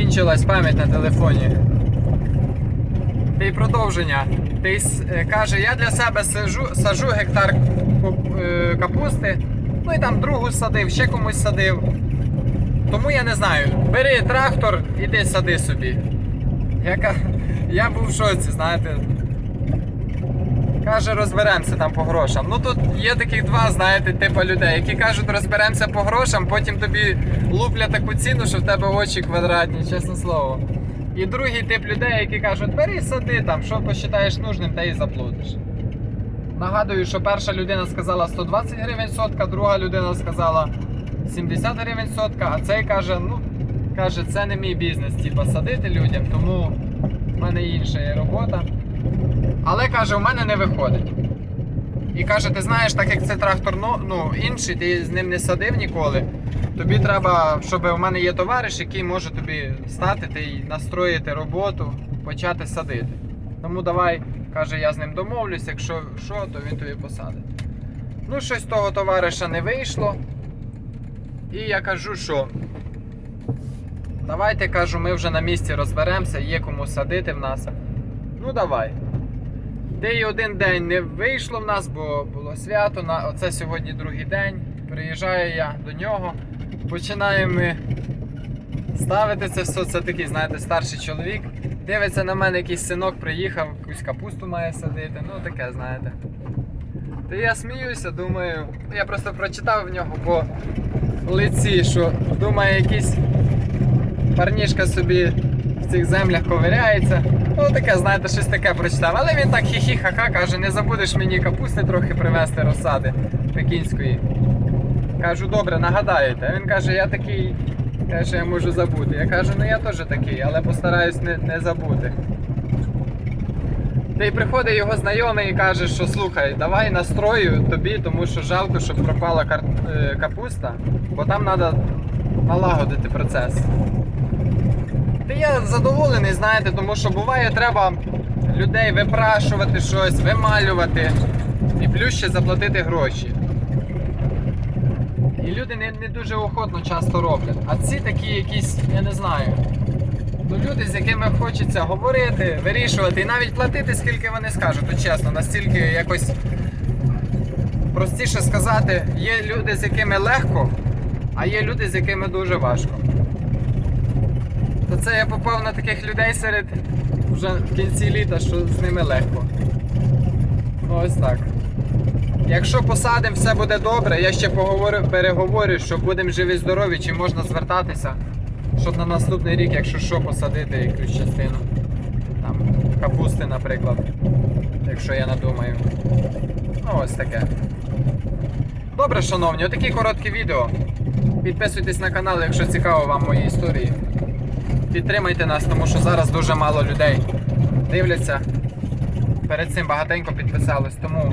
Кінчилась пам'ять на телефоні. Та й продовження. Ти й е, каже, я для себе сажу, сажу гектар е, капусти, ну і там другу садив, ще комусь садив. Тому я не знаю. Бери трактор, іди сади собі. Я, я був в шоці, знаєте. Каже, розберемося там по грошам. Ну тут є таких два, знаєте, типу людей, які кажуть, розберемося по грошам, потім тобі луплять таку ціну, що в тебе очі квадратні, чесне слово. І другий тип людей, які кажуть, бери сади там, що посчитаєш нужним, те і заплатиш. Нагадую, що перша людина сказала 120 гривень сотка, друга людина сказала 70 гривень сотка, а цей каже, ну, каже, це не мій бізнес, типа садити людям, тому в мене інша є робота. Але каже, у мене не виходить. І каже, ти знаєш, так як це трактор ну, ну, інший, ти з ним не садив ніколи. Тобі треба, щоб у мене є товариш, який може тобі стати та й настроїти роботу, почати садити. Тому давай, каже, я з ним домовлюсь, якщо що, то він тобі посадить. Ну, щось того товариша не вийшло. І я кажу, що давайте кажу, ми вже на місці розберемося, є кому садити в нас. Ну давай. Де й один день не вийшло в нас, бо було свято. На... Оце сьогодні другий день. Приїжджаю я до нього. Починаємо ставити це все. Це такий, знаєте, старший чоловік. Дивиться на мене, якийсь синок приїхав, якусь капусту має садити. Ну таке, знаєте. Та я сміюся, думаю. Я просто прочитав в нього по лиці, що думає, якийсь парнішка собі в цих землях ковиряється. Ну таке, знаєте, щось таке прочитав. Але він так хі-хі-ха-ха каже, не забудеш мені капусти трохи привезти розсади пекінської. Кажу, добре, нагадаєте. Він каже, я такий, каже, я можу забути. Я кажу, ну я теж такий, але постараюсь не, не забути. Та й приходить його знайомий і каже, що слухай, давай настрою тобі, тому що жалко, щоб пропала е, капуста, бо там треба налагодити процес. Та я задоволений, знаєте, тому що буває, треба людей випрашувати щось, вималювати і плюс ще заплатити гроші. І люди не, не дуже охотно часто роблять. А ці такі якісь, я не знаю. Ну, люди, з якими хочеться говорити, вирішувати і навіть платити, скільки вони скажуть, то чесно, настільки якось простіше сказати, є люди, з якими легко, а є люди, з якими дуже важко. То це я попав на таких людей серед вже в кінці літа, що з ними легко. Ну ось так. Якщо посадимо, все буде добре, я ще поговорю, переговорю, що будемо живі здорові, чи можна звертатися, щоб на наступний рік, якщо що, посадити якусь частину. Там, капусти, наприклад. Якщо я надумаю. Ну ось таке. Добре, шановні, отакі короткі відео. Підписуйтесь на канал, якщо цікаво вам мої історії. Підтримайте нас, тому що зараз дуже мало людей дивляться. Перед цим багатенько підписалось, тому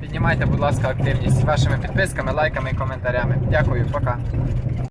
піднімайте, будь ласка, активність вашими підписками, лайками і коментарями. Дякую, пока.